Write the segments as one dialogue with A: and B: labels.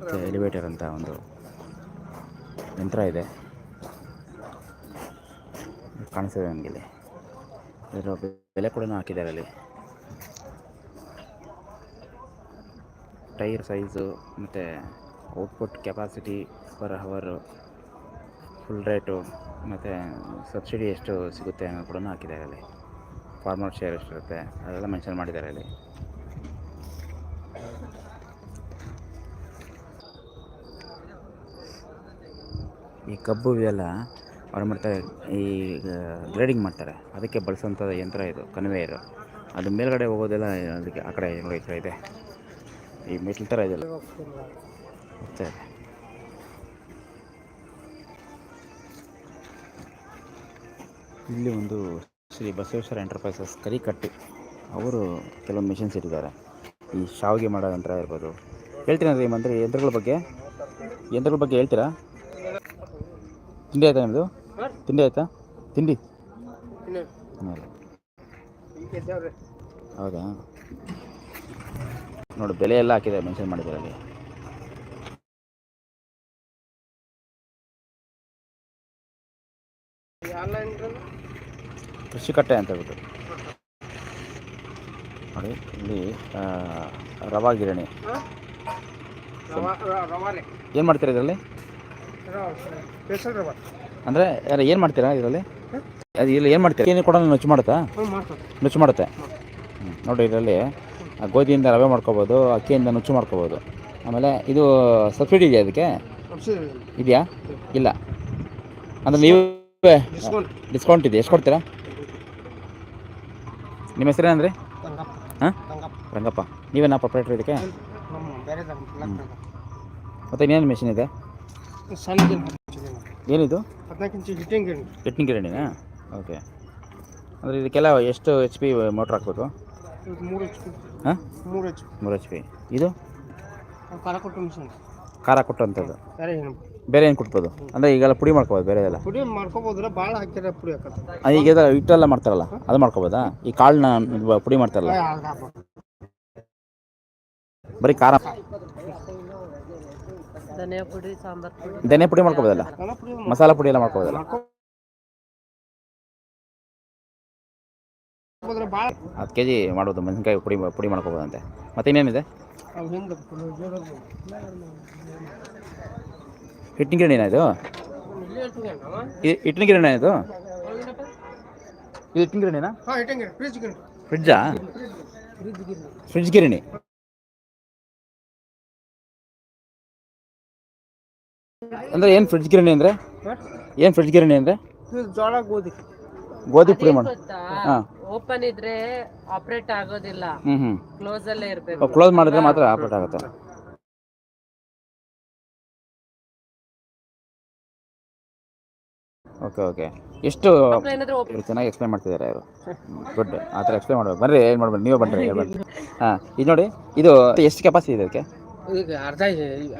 A: ಮತ್ತು ಎಲಿವೇಟರ್ ಅಂತ ಒಂದು ಯಂತ್ರ ಇದೆ. ಕಾಣಿಸ್ತದೆ ನನಗೆ ಇಲ್ಲಿ. ಇದರ ಬೆಲೆ ಕೂಡ ಹಾಕಿದ್ದಾರೆ ಅಲ್ಲಿ. ಟೈರ್ ಸೈಜು ಮತ್ತು output capacity per hour full rate ಮತ್ತು ಸಬ್ಸಿಡಿ ಎಷ್ಟು ಸಿಗುತ್ತೆ ಅನ್ನೋದು ಕೂಡ ಹಾಕಿದ್ದಾರೆ ಅಲ್ಲಿ. ಫಾರ್ಮರ್ ಶೇರ್ ಎಷ್ಟಿರುತ್ತೆ ಅದೆಲ್ಲ ಮೆನ್ಷನ್ ಮಾಡಿದ್ದಾರೆ ಅಲ್ಲಿ. ಈ ಕಬ್ಬು ಇವೆಲ್ಲ ಅವ್ರು ಮಾಡ್ತಾರೆ ಈ ಗ್ರೇಡಿಂಗ್ ಮಾಡ್ತಾರೆ. ಅದಕ್ಕೆ ಬಳಸೋಂಥ ಯಂತ್ರ ಇದು, ಕನ್ವೇಯರು. ಅದು ಮೇಲ್ಗಡೆ ಹೋಗೋದೆಲ್ಲ ಅದಕ್ಕೆ ಆ ಕಡೆ ಈ ಇದೆ. ಈ ಮೆಟ್ಲ್ ಥರ ಇದೆಲ್ಲ. ಇಲ್ಲಿ ಒಂದು ಶ್ರೀ ಬಸವೇಶ್ವರ ಎಂಟರ್ಪ್ರೈಸಸ್ ಕರಿಕಟ್ಟಿ. ಅವರು ಕೆಲವು ಮಿಷನ್ಸ್ ಇಟ್ಟಿದ್ದಾರೆ. ಈ ಶಾವಿಗೆ ಮಾಡೋ ಯಂತ್ರ ಇರ್ಬೋದು. ಹೇಳ್ತೀರಾ ರೀ ಮಂತ್ರಿ ಯಂತ್ರಗಳ ಬಗ್ಗೆ? ಯಂತ್ರಗಳ ಬಗ್ಗೆ ಹೇಳ್ತೀರಾ? ತಿಂಡಿ ಆಯ್ತಾ ನಿಮ್ಮದು ತಿಂಡಿ ಆಯ್ತಾ? ತಿಂಡಿ? ಹೌದು. ನೋಡಿ ಬೆಲೆ ಎಲ್ಲ ಹಾಕಿದೆ ಮೆನ್ಷನ್ ಮಾಡಿದ್ದಾರೆ ಅಲ್ಲಿ. ಕೃಷಿಕಟ್ಟೆ ಅಂತ ಹೇಳ್ಬಿಟ್ಟು. ನೋಡಿ ಇಲ್ಲಿ ರವಾ ಗಿರಣಿ. ಏನು ಮಾಡ್ತೀರಾ ಇದರಲ್ಲಿ? ಅಂದರೆ ಏನು ಮಾಡ್ತೀರಾ ಇದರಲ್ಲಿ? ಅದು ಇಲ್ಲಿ ಏನು ಮಾಡ್ತೀರಾ? ಏನು ಕೂಡ ನುಚ್ಚು ಮಾಡುತ್ತಾ? ನುಚ್ಚು ಮಾಡುತ್ತೆ. ನೋಡಿ ಇದರಲ್ಲಿ ಗೋಧಿಯಿಂದ ರವೆ ಮಾಡ್ಕೋಬೋದು, ಅಕ್ಕಿಯಿಂದ ನುಚ್ಚು ಮಾಡ್ಕೋಬೋದು. ಆಮೇಲೆ ಇದು ಸಬ್ಸಿಡಿ ಇದೆಯಾ ಅದಕ್ಕೆ ಇದೆಯಾ? ಇಲ್ಲ. ಅಂದರೆ ನೀವು ಡಿಸ್ಕೌಂಟ್ ಇದೆ ಎಷ್ಟು ಕೊಡ್ತೀರಾ? ನಿಮ್ಮ ಹೆಸರೇನಂದ್ರಿ ಹಾಂ? ರಂಗಪ್ಪ. ನೀವೇನಾ ಪ್ರೊಪ್ರೈಟ್ರ್ ಇದಕ್ಕೆ? ಮತ್ತೆ ಇನ್ನೇನು ಮೆಷಿನ್ ಇದೆ? ಏನಿದು?
B: ಹದಿನಾಲ್ಕು ಇಂಚು
A: ಹಿಟ್ಟಿನ ಗಿರಣಿನಾ? ಓಕೆ. ಅಂದರೆ ಇದಕ್ಕೆಲ್ಲ ಎಷ್ಟು ಎಚ್ ಪಿ ಮೋಟ್ರ್ ಹಾಕ್ಬೇಕು
B: ಮೂರು ಎಚ್ ಪಿ
A: ಹಾಂ?
B: ಮೂರು ಎಚ್
A: ಮೂರು ಎಚ್ ಪಿ ಇದು?
B: ಖಾರ ಕೊಟ್ಟು ಮಿಷನ್
A: ಖಾರ ಕೊಟ್ಟಂಥದ್ದು.
B: ಬೇರೆ ಏನು
A: ಬೇರೆ ಏನು ಕೊಟ್ಬೋದು ಅಂದರೆ ಈಗೆಲ್ಲ ಪುಡಿ ಮಾಡ್ಕೋಬೋದು ಬೇರೆ ಎಲ್ಲ?
B: ಪುಡಿ ಮಾಡ್ಕೋಬೋದ್ರ ಭಾಳ ಹಾಕಿದ್ರೆ ಪುಡಿ
A: ಹಾಕೋದು ಈಗ ಹಿಟ್ಟೆಲ್ಲ ಮಾಡ್ತಾರಲ್ಲ ಅದು ಮಾಡ್ಕೋಬೋದಾ? ಈ ಕಾಳನ್ನ ಪುಡಿ ಮಾಡ್ತಾರಲ್ಲ? ಬರೀ ಖಾರ
C: ಧನಿಯಾ ಪುಡಿ ಸಾಂಬಾರ್ ಪುಡಿ.
A: ಧನಿಯಾ ಪುಡಿ ಮಾಡ್ಕೋಬೋದಲ್ಲ? ಮಸಾಲ ಪುಡಿ ಎಲ್ಲ ಮಾಡ್ಕೋಬೋದಲ್ಲ? ಹತ್ತು ಕೆ ಜಿ ಮಾಡ್ಬೋದು ಮೆಣಸಿನ್ಕಾಯಿ ಪುಡಿ ಪುಡಿ ಮಾಡ್ಕೋಬೋದಂತೆ. ಮತ್ತೆ ಇನ್ನೇನಿದೆ ಹಿಟ್ಟಿನ ಗಿರಣಿ ಇದು? ಇದು ಹಿಟ್ಟಿನ ಗಿರಣಿ ಇದು? ಇದು ಹಿಟ್ಟಿನ ಗಿರಣಿನಾ?
B: ಫ್ರಿಜ್ಜಾ ಫ್ರಿಜ್
A: ಫ್ರಿಡ್ಜಾ ಫ್ರಿಡ್ಜ್ ಗಿರಣಿ. ಅಂದರೆ ಏನು ಫ್ರಿಡ್ಜ್ ಗಿರಣಿ ಅಂದ್ರೆ? ಏನು ಫ್ರಿಡ್ಜ್ ಗಿರಣಿ ಅಂದ್ರೆ?
B: ಜೋಳ ಗೋಧಿ.
A: ಗೋಧಿ ಪುಡಿ ಮಾಡಿ. ಹಾಂ.
C: ಓಪನ್ ಇದ್ರೆ ಆಪರೇಟ್ ಆಗೋದಿಲ್ಲ.
A: ಹ್ಞೂ ಹ್ಞೂ
C: ಕ್ಲೋಸ್ ಅಲ್ಲೇ ಇರಬೇಕು.
A: ಕ್ಲೋಸ್ ಮಾಡಿದ್ರೆ ಮಾತ್ರ ಆಪರೇಟ್ ಆಗುತ್ತೆ. ಓಕೆ ಓಕೆ ಎಷ್ಟು ಚೆನ್ನಾಗಿ ಎಕ್ಸ್ಪ್ಲೈನ್ ಮಾಡ್ತಿದ್ದಾರೆ ಅವರು ಗುಡ್ ಆ ಥರ ಎಕ್ಸ್ಪ್ಲೈನ್ ಮಾಡ್ಬೇಕು. ಬರ್ರಿ ಏನು ಮಾಡ್ಬೇಡಿ ನೀವೇ ಬನ್ರಿ ಹಾ ಹಾಂ ಇದು ನೋಡಿ ಇದು ಎಷ್ಟು ಕೆಪಾಸಿಟಿ ಇದೆ ಅದಕ್ಕೆ
B: ಈಗ ಅರ್ಧ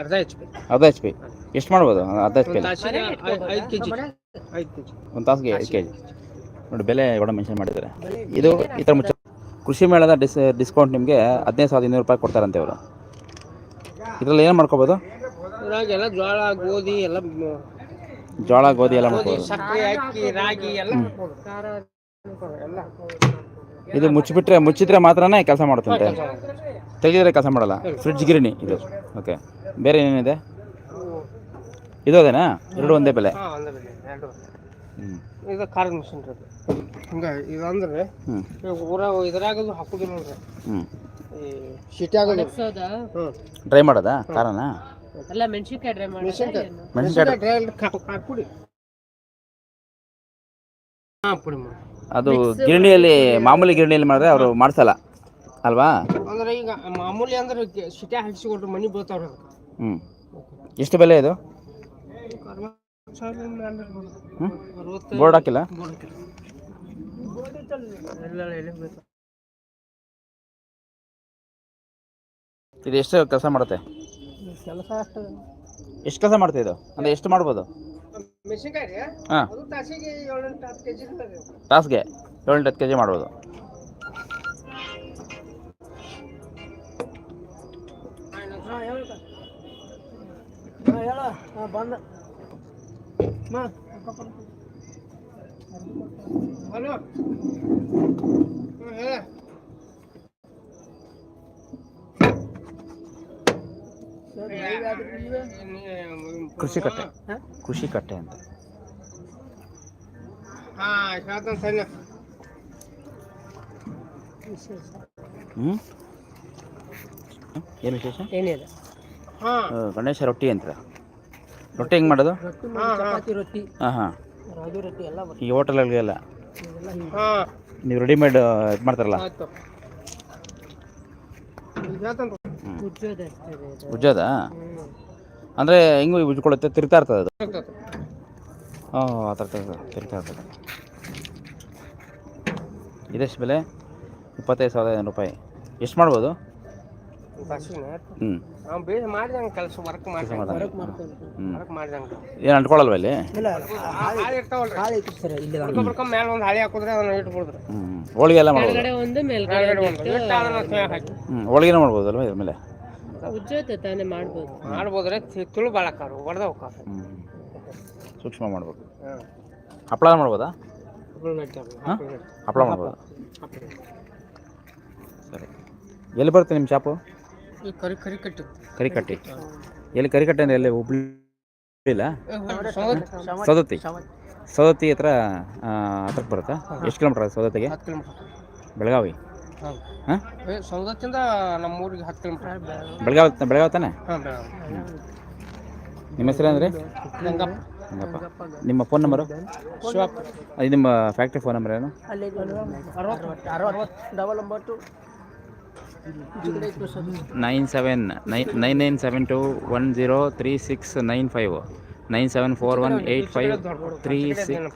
B: ಅರ್ಧ ಎಚ್ ಪಿ
A: ಅರ್ಧ ಎಚ್ ಪಿ ಎಷ್ಟು ಮಾಡ್ಬೋದು? ಅರ್ಧ ಎಚ್ ಪಿ
B: ಐದು ಕೆ ಜಿ ಐದು ಕೆ ಜಿ
A: ಒಂದು ತಾಸಿಗೆ ಐದು ಕೆ ಜಿ ನೋಡಿ ಬೆಲೆ ಕೂಡ ಮೆನ್ಷನ್ ಮಾಡಿದ್ದಾರೆ. ಇದು ಈ ಥರ ಮುಚ್ಚ ಕೃಷಿ ಮೇಳದ ಡಿಸ್ ಡಿಸ್ಕೌಂಟ್ ನಿಮಗೆ ಹದಿನೈದು ಸಾವಿರದ ಇನ್ನೂರು ರೂಪಾಯಿ ಕೊಡ್ತಾರಂತೆ ಅವರು ಇದರಲ್ಲಿ ಏನು ಮಾಡ್ಕೋಬೋದು?
B: ಎಲ್ಲ ಜೋಳ ಗೋಧಿ ಎಲ್ಲ
A: ಜೋಳ ಗೋಧಿ ಎಲ್ಲ ಮಾಡ್ಕೋಬೋದು.
B: ಸಕ್ಕರೆ ಅಕ್ಕಿ ರಾಗಿ ಎಲ್ಲ ಎಲ್ಲ
A: ಇದು ಮುಚ್ಚಿಬಿಟ್ರೆ ಮುಚ್ಚಿದ್ರೆ ಮಾತ್ರನೇ ಕೆಲಸ ಮಾಡುತ್ತಂತೆ. ತೆಗೆದಿದ್ರೆ ಕೆಲಸ ಮಾಡಲ್ಲ. ಫ್ರಿಡ್ಜ್ ಗಿರಣಿ ಇದು. ಓಕೆ ಬೇರೆ ಏನೇನಿದೆ? ಇದು ಅದೇನಾ? ಎರಡು ಒಂದೇ ಬೆಲೆ.
B: ಹಾಂ ಒಂದೇ ಬೆಲೆ. ಎರಡು ಇದು ಖಾರದ ಮಿಷನ್ ರೀ ಹಿಂಗೆ ಇದು ಅಂದ್ರೆ ಊರ ಇದ್ರಾಗದು ಹಾಕುದಿಲ್ಲ ನೋಡ್ರಿ.
A: ಹ್ಞೂ
B: ಈ ಸಿಟಿ ಆಗೋದು
A: ಡ್ರೈ ಮಾಡೋದಾ? ಖಾರನ
C: ಎಲ್ಲ ಮೆಣಸಿನ್ಕಾಯಿ ಡ್ರೈ ಮಾಡಿ
B: ಮೆಣಸಿನ್ಕಾಯಿ.
A: ಮೆಣಸಿನ್ಕಾಯಿ
B: ಡ್ರೈ ಖಾರ ಪುಡಿ ಹಾಂ ಪುಡಿ ಮಾಡಿ.
A: ಅದು ಗಿರಣಿಯಲ್ಲಿ ಮಾಮೂಲಿ ಗಿರಣಿಯಲ್ಲಿ ಮಾಡಿದ್ರೆ ಅವರು ಮಾಡ್ಸಲ್ಲ ಅಲ್ವಾ?
B: ಅಂದ್ರೆ ಈಗ ಮಾಮೂಲಿ ಅಂದ್ರೆ ಸಿಟಿ ಹಾಕ್ಸಿಕೊಟ್ರು ಮನಿ ಬೀಳ್ತಾವ್ರಿ ಅದಕ್ಕೆ.
A: ಹ್ಞೂ ಎಷ್ಟು ಬೆಲೆ ಇದು? ಬೋರ್ಡ್ ಹಾಕಿಲ್ಲ? ಇದು ಎಷ್ಟು ಕೆಲಸ ಮಾಡುತ್ತೆ?
B: ಕೆಲಸ
A: ಎಷ್ಟು ಕೆಲಸ ಮಾಡುತ್ತೆ ಇದು? ಅಂದರೆ ಎಷ್ಟು ಮಾಡ್ಬೋದು? ಹಾಂ.
B: ಅದು ತಾಸಿಗೆ ಏಳೆಂಟು ಹತ್ತು ಕೆ ಜಿ
A: ತಾಸಿಗೆ ಏಳೆಂಟು ಹತ್ತು ಕೆ ಜಿ ಮಾಡ್ಬೋದು
B: ಹೇಳ ಬಂದ. ಹಲೋ.
A: ಕೃಷಿ ಕಟ್ಟೆ. ಕೃಷಿ ಕಟ್ಟೆ ಅಂತ. ಹ್ಞೂ ಏನು ವಿಶೇಷ? ಗಣೇಶ ರೊಟ್ಟಿ ಅಂತ. ರೊಟ್ಟಿ ಹೆಂಗೆ ಮಾಡೋದು?
B: ಚಪಾತಿ ರೊಟ್ಟಿ.
A: ಹಾಂ ಹಾಂ.
B: ರಾಗಿ ರೊಟ್ಟಿ ಎಲ್ಲ
A: ಈ ಹೋಟೆಲ್ಗಳಿಗೆಲ್ಲ ನೀವು ರೆಡಿಮೇಡ್ ಇದು ಮಾಡ್ತಾರಲ್ಲ?
C: ಉಜ್ಜೋದು
A: ಅಂದ್ರೆ ಹೆಂಗ್ ಉಜ್ಕೊಳ್ಳುತ್ತೆ ತಿರ್ತಾ ಇರ್ತದ ಅದು? ಹಾಂ ಆ ಥರ ತಿರ್ತಾ- ತಿರ್ತಾ ಇರ್ತದೆ. ಇದೆಷ್ಟು ಬೆಲೆ? ಇಪ್ಪತ್ತೈದು ಸಾವಿರದ ಐನೂರು ರೂಪಾಯಿ. ಎಷ್ಟು ಮಾಡ್ಬೋದು? ಹ್ಞೂ
B: ಅವ್ನು ಬೇಗ ಮಾಡಿದಂಗೆ ಕೆಲಸ ವರ್ಕ್
A: ಕೆಲಸ
B: ಮಾಡ್ದಂಗೆ.
A: ಮಾಡೋದು
B: ವರ್ಕ್ ಮಾಡಿದಂಗೆ.
A: ಏನು ಅಂಟ್ಕೊಳ್ಳಲ್ವ ಇಲ್ಲಿ?
B: ಹಾಳೆ ಇರ್ತಾವಲ್ರಿ. ಹಾಳೆ ಐತಿ ಸರ್ ಇಲ್ಲಿ ಬರ್ಕೊಂಡ್ ಮೇಲೆ ಒಂದು ಹಾಳೆ ಹಾಕಿದ್ರೆ ಅದನ್ನ
A: ಹ್ಞೂ ಹೋಳಿಗೆ ಎಲ್ಲ ಮಾಡ್ಬೋದು?
C: ಕೆಳಗಡೆ ಒಂದು ಮೇಲ್ಗಡೆ
B: ಕೆಳಗಡೆ
C: ಒಂದು
B: ಒಂದು. ಇಟ್ಟು ಅದನ್ನ ತೆಗ್ಯಾಕ್ ಹಾಕಿ.
A: ಹ್ಞೂ ಹೋಳಿಗೆನೂ ಮಾಡ್ಬೋದಲ್ವ ಇದ್ರ ಮೇಲೆ?
C: ತಾನೇ ಮಾಡ್ಬೋದು.
B: ಮಾಡ್ಬೋದ್ರೆ ತುಳು ಬಾಳಕ್ಕಾರು ಹೊಡೆದ ಹೋಗ್ತಾರ
A: ಹ್ಞೂ ಸೂಕ್ಷ್ಮ ಮಾಡ್ಬೇಕು. ಹಪ್ಪಳ ಮಾಡ್ಬೋದಾ?
B: ಹಪ್ಪಳ
A: ಮಾಡ್ಬೋದು. ಸರಿ. ಎಲ್ಲಿ ಬರುತ್ತೆ ನಿಮ್ಮ ಶಾಪು? ಕರಿಕಟ್ಟಿ. ಎಲ್ಲಿ ಕರಿಕಟ್ಟೆ ಅಂದ್ರೆ ಎಲ್ಲಿ ಹುಬ್ಳಿ ಇಲ್ಲ
B: ಸೌದತ್ತಿ.
A: ಸೌದತ್ತಿ ಹತ್ರ ಹತ್ರ ಹತ್ರಕ್ಕೆ ಬರುತ್ತಾ? ಎಷ್ಟು ಕಿಲೋಮೀಟ್ರ್ ಅದು ಸೌದತ್ತಿಗೆ
B: ಕಿಲೋಮೀಟರ್.
A: ಬೆಳಗಾವಿ.
B: ಹಾಂ? ಸೌದತ್ತಿಂದ ನಮ್ಮ ಊರಿಗೆ ಹತ್ತು ಕಿಲೋಮೀಟರ್.
A: ಬೆಳಗಾವಿ ಬೆಳಗಾವಿ ತಾನೆ? ನಿಮ್ಮ ಹೆಸರು ಅಂದರೆ? ನಿಮ್ಮ ಫೋನ್ ನಂಬರು? ನಿಮ್ಮ ಫ್ಯಾಕ್ಟ್ರಿ ಫೋನ್ ನಂಬರ್ ಏನು? Nine seven nine nine nine seven two one zero three six nine five. Nine seven four one eight five three six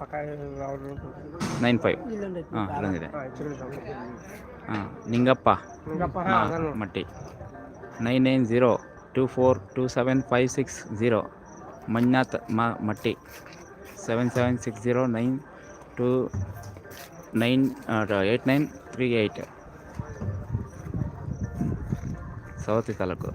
A: nine five. ಹಾಂ ಅಲ್ಲೊಂದಿದೆ ಹಾಂ Ningappa. Matti. Nine nine zero two four two seven five six zero. Manjunath ಮಾ Matti. Seven seven six zero nine two nine eight nine three eight సౌతి తలకు